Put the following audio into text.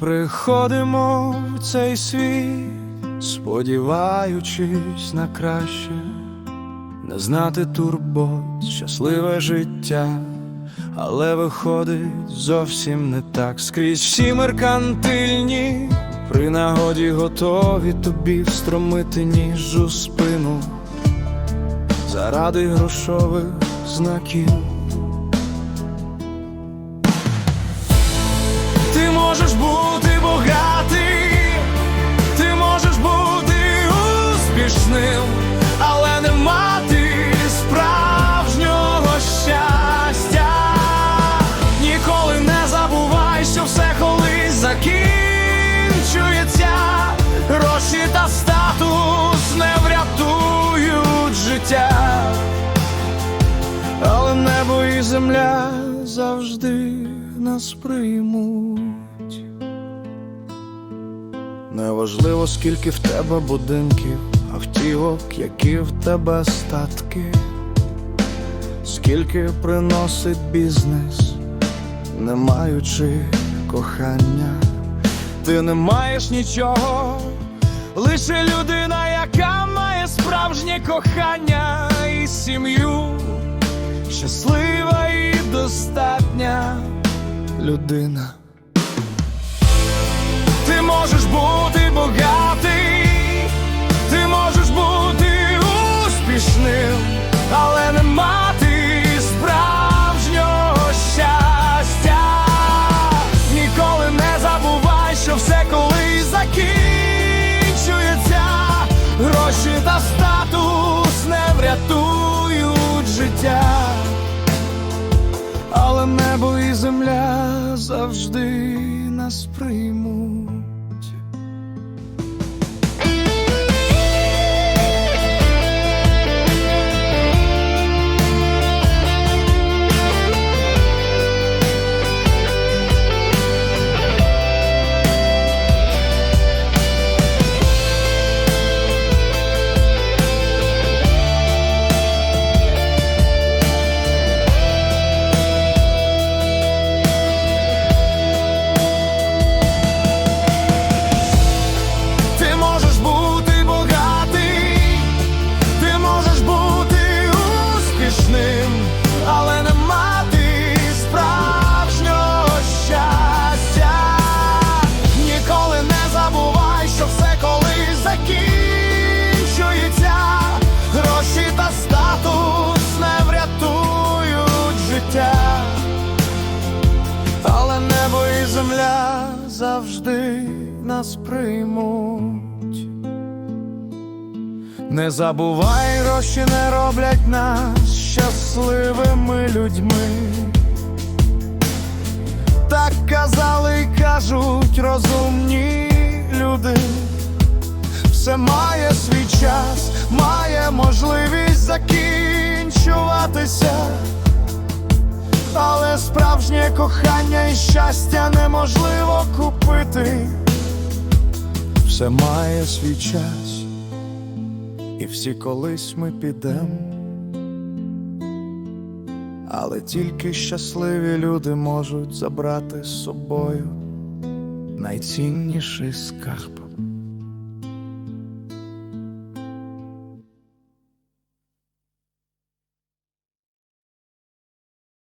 приходимо в цей світ, сподіваючись на краще, не знати турбот, щасливе життя, але виходить зовсім не так. Скрізь всі меркантильні, при нагоді готові тобі встромити ніж у спину. Заради грошових знаків. Земля завжди нас приймуть. Неважливо, скільки в тебе будинків, автівок, які в тебе статки, скільки приносить бізнес, не маючи кохання, ти не маєш нічого, лише людина, яка має справжнє кохання і сім'ю щаслива і достатня людина. Ти можеш бути багатий, завжди нас приймуть. Нас приймуть. Не забувай, гроші не роблять нас щасливими людьми. Так казали й кажуть розумні люди. Все має свій час, має можливість закінчуватися. Але справжнє кохання і щастя неможливо купити. Все має свій час, і всі колись ми підемо, Але тільки щасливі люди можуть забрати з собою найцінніший скарб.